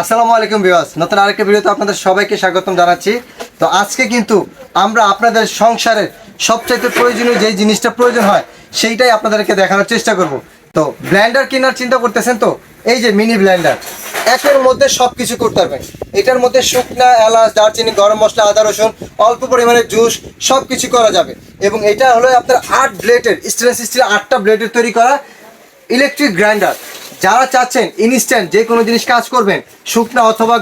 আসসালামু আলাইকুম বিওয়াস নতুন আরেকটা ভিডিওতে আপনাদের সবাইকে স্বাগতম জানাচ্ছি। তো আজকে কিন্তু আমরা আপনাদের সংসারের সবচাইতে প্রয়োজনীয় যেই জিনিসটা প্রয়োজন হয়, সেইটাই আপনাদেরকে দেখানোর চেষ্টা করব। তো ব্ল্যান্ডার কেনার চিন্তা করতেছেন তো? এই যে মিনি ব্ল্যান্ডার একের মধ্যে সব কিছু করতে পারবেন এটার মধ্যে শুকনা এলাচ, দারচিনি, গরম মশলা, আদা, রসুন, অল্প পরিমাণে জুস সব কিছু করা যাবে। এবং এটা হলো আপনার আট ব্লেডের, স্টেনলেস স্টিলের আটটা ব্লেডের তৈরি করা ইলেকট্রিক গ্রাইন্ডার যারা চাচ্ছেন ইনস্ট্যান্ট যে কোনো জিনিস কাজ করবেন, শুকনা অথবা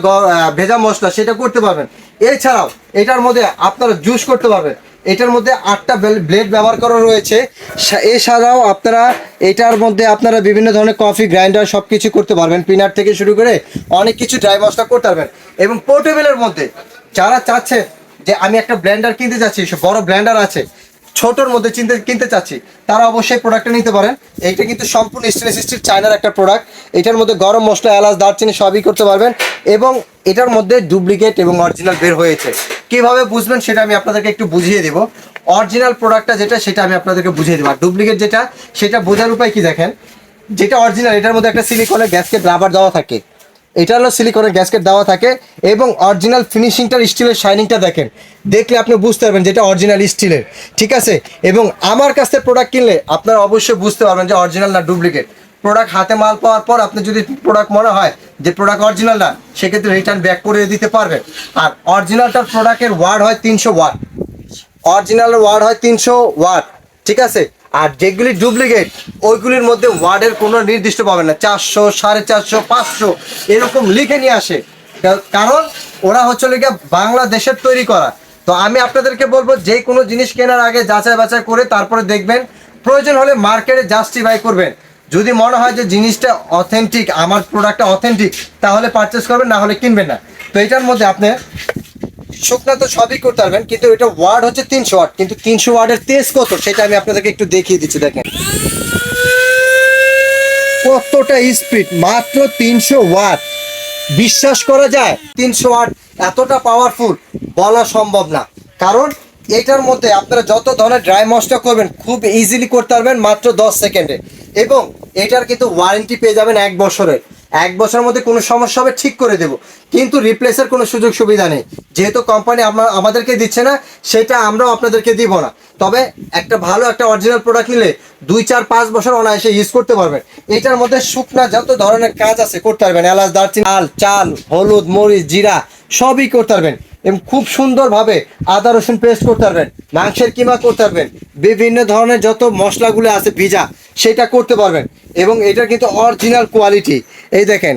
ভেজা মশলা সেটা করতে পারবেন। এছাড়াও এটার মধ্যে আপনারা জুস করতে পারবেন। এটার মধ্যে আটটা ব্লেড ব্যবহার করা রয়েছে। এছাড়াও আপনারা এটার মধ্যে আপনারা বিভিন্ন ধরনের কফি গ্রাইন্ডার সব কিছু করতে পারবেন। পিনার থেকে শুরু করে অনেক কিছু ড্রাই মশলা করতে পারবেন। এবং পোর্টেবলের মধ্যে যারা চাচ্ছেন যে আমি একটা ব্লেন্ডার কিনতে চাচ্ছি বড় ব্লেন্ডার আছে ছোটোর মধ্যে চিনতে, কিনতে চাচ্ছি, তারা অবশ্যই প্রোডাক্টটা নিতে পারেন। এইটা কিন্তু সম্পূর্ণ স্টেনলেস স্টিল চায়নার একটা প্রোডাক্ট এটার মধ্যে গরম মশলা, এলাচ, দারচিনি সবই করতে পারবেন এবং এটার মধ্যে ডুপ্লিকেট এবং অরিজিনাল বের হয়েছে। কীভাবে বুঝবেন সেটা আমি আপনাদেরকে একটু বুঝিয়ে দেবো। অরিজিনাল প্রোডাক্টটা যেটা, সেটা আমি আপনাদেরকে বুঝিয়ে দেবো। আর ডুপ্লিকেট যেটা, সেটা বোঝার উপায় কি দেখেন? যেটা অরিজিনাল এটার মধ্যে একটা সিলিকনের গ্যাসকেট রাবার দেওয়া থাকে। এটা হলো সিলিকনের গ্যাসকেট দেওয়া থাকে এবং অরিজিনাল ফিনিশিংটার স্টিলের শাইনিংটা দেখেন। দেখলে আপনি বুঝতে পারবেন যেটা অরিজিনাল স্টিলের ঠিক আছে? এবং আমার কাছ থেকে প্রোডাক্ট কিনলে আপনারা অবশ্যই বুঝতে পারবেন যে অরিজিনাল না ডুপ্লিকেট প্রোডাক্ট হাতে মাল পাওয়ার পর আপনি যদি প্রোডাক্ট মনে হয় যে প্রোডাক্ট অরিজিনাল না, সেক্ষেত্রে রিটার্ন ব্যাক করে দিতে পারবেন। আর অরিজিনালটার প্রোডাক্টের ওয়ার্ড হয় তিনশো ওয়াট অরিজিনালের ওয়ার্ড হয় তিনশো ওয়াট ঠিক আছে? আর যেগুলি ডুপ্লিকেট, ওইগুলির মধ্যে ওয়ার্ডের কোনো নির্দিষ্ট পাবেন না। চারশো, সাড়ে চারশো, পাঁচশো, এরকম লিখে নিয়ে আসে। কারণ ওরা হচ্ছে লিখে বাংলাদেশের তৈরি করা। তো আমি আপনাদেরকে বলব, যে কোনো জিনিস কেনার আগে যাচাই বাছাই করে তারপরে দেখবেন। প্রয়োজন হলে মার্কেটে জাস্টিফাই করবেন। যদি মনে হয় যে জিনিসটা অথেন্টিক আমার প্রোডাক্টটা অথেন্টিক তাহলে পারচেস করবেন, না হলে কিনবেন না। তো এটার মধ্যে আপনি শুকনা তো সবই করতে পারবেন, কিন্তু এটা ওয়ার্ড হচ্ছে তিনশো ওয়াট কিন্তু তিনশো ওয়ার্ডের তেজ কত, সেটা আমি আপনাদেরকে একটু দেখিয়ে দিচ্ছি, দেখেন। কতটা স্পিড মাত্র তিনশো ওয়াট বিশ্বাস করা যায়, তিনশো ওয়াট এতটা পাওয়ারফুল বলা সম্ভব না। কারণ, এটার মধ্যে আপনারা যত ধরনের ড্রাই মশলা করবেন, খুব ইজিলি করতে পারবেন মাত্র দশ সেকেন্ডে। এবং এটার কিন্তু ওয়ারেন্টি পেয়ে যাবেন এক বছরের। এক বছরের মধ্যে কোনো সমস্যা হবে, ঠিক করে দেব। কিন্তু রিপ্লেসের কোনো সুযোগ সুবিধা নেই। যেহেতু কোম্পানি আমাদেরকে দিচ্ছে না, সেটা আমরাও আপনাদেরকে দিব না। তবে একটা ভালো একটা অরিজিনাল প্রোডাক্ট নিলে দুই, চার, পাঁচ বছর অনায়াসে ইউজ করতে পারবেন। এটার মধ্যে শুকনা যত ধরনের কাজ আছে করতে পারবেন। এলাচ, দারচিনি, চাল চাল, হলুদ, মরিচ, জিরা, সবই করতে পারবেন। এবং খুব সুন্দরভাবে আদা, রসুন পেস্ট করতে পারবেন। মাংসের কিমা করতে পারবেন। বিভিন্ন ধরনের যত মশলাগুলো আছে, ভিজা, সেটা করতে পারবেন। এবং এটা কিন্তু অরিজিনাল কোয়ালিটি এই দেখেন,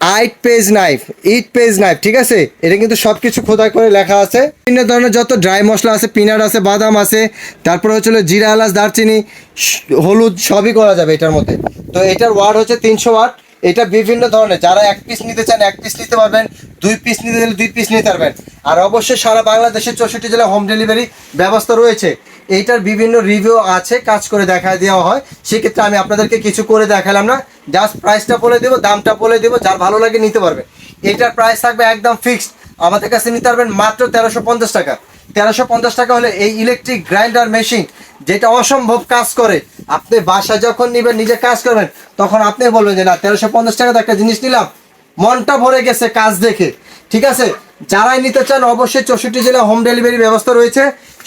eight page knife, it page knife, ঠিক আছে? এটা কিন্তু সব কিছু খোদাই করে লেখা আছে। বিভিন্ন ধরনের যত ড্রাই মশলা আছে, পিনাট আছে, বাদাম আছে, তারপরে হচ্ছে জিরা, এলাচ, দারচিনি হলুদ, সবই করা যাবে এটার মধ্যে। তো এটার ওয়াট হচ্ছে তিনশো ওয়াট। এটা বিভিন্ন ধরনের, যারা এক পিস নিতে চান, এক পিস নিতে পারবেন, দুই পিস নিতে চাইলে দুই পিস নিতে পারবেন। আর অবশ্যই সারা বাংলাদেশের চৌষট্টি জেলায় হোম ডেলিভারি ব্যবস্থা রয়েছে। এইটার বিভিন্ন রিভিউ আছে, কাজ করে দেখা দেওয়া হয়। সেক্ষেত্রে আমি আপনাদেরকে কিছু করে দেখালাম না। জাস্ট প্রাইসটা বলে দেবো, দামটা বলে দেবো, যার ভালো লাগে নিতে পারবে। এটার প্রাইস থাকবে একদম ফিক্সড আমাদের কাছে নিতে পারবেন মাত্র তেরোশো পঞ্চাশ টাকা। তেরোশো পঞ্চাশ টাকা হলে এই ইলেকট্রিক গ্রাইন্ডার মেশিন যেটা অসম্ভব কাজ করে, আপনি বাসায় যখন নিবেন, নিজে কাজ করবেন, তখন আপনি বলবেন যে, না, তেরোশো পঞ্চাশ টাকাতে একটা জিনিস নিলাম। মনটা ভরে গেছে কাজ দেখে। ঠিক আছে? যারাই নিতে চান, অবশ্যই চৌষট্টি জেলায় হোম ডেলিভারি ব্যবস্থা রয়েছে।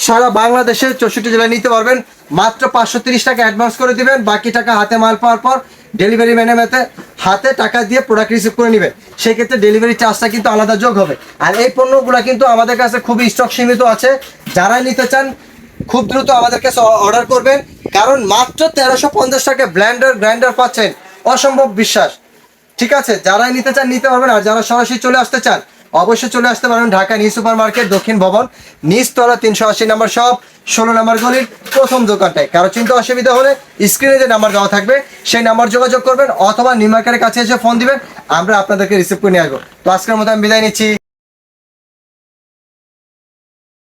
সারা বাংলাদেশের চৌষট্টি জেলায় নিতে পারবেন। মাত্র পাঁচশো টাকা অ্যাডভান্স করে দিবেন। বাকি টাকা হাতে মাল পাওয়ার পর ডেলিভারি ম্যানের মাথায় হাতে টাকা দিয়ে প্রোডাক্ট রিসিভ করে নেবেন সেক্ষেত্রে ডেলিভারি চার্জটা কিন্তু আলাদা যোগ হবে। আর এই পণ্যগুলো কিন্তু আমাদের কাছে খুবই স্টক সীমিত আছে। যারা নিতে চান, খুব দ্রুত আমাদের কাছে অর্ডার করবেন। কারণ মাত্র তেরোশো পঞ্চাশ টাকা ব্ল্যান্ডার গ্রাইন্ডার পাচ্ছেন। অসম্ভব বিশ্বাস। ঠিক আছে, যারাই নিতে চান, নিতে পারবেন। আর যারা সরাসরি চলে আসতে চান অবশ্যই চলে আসতে পারেন ঢাকা নিউ সুপার মার্কেট দক্ষিণ ভবন, নিচতলা তিনশো আশি নাম্বার সব ষোলো নাম্বার গলির প্রথম দোকানটায়। কারও চিন্তা অসুবিধা হলে স্ক্রিনে যে নাম্বার দেওয়া থাকবে, সেই নাম্বার যোগাযোগ করবেন অথবা নিউ মার্কেটের কাছে এসে ফোন দিবেন, আমরা আপনাদেরকে রিসিভ করে নিয়ে আসব। তো আজকের মতো আমি বিদায় নিচ্ছি।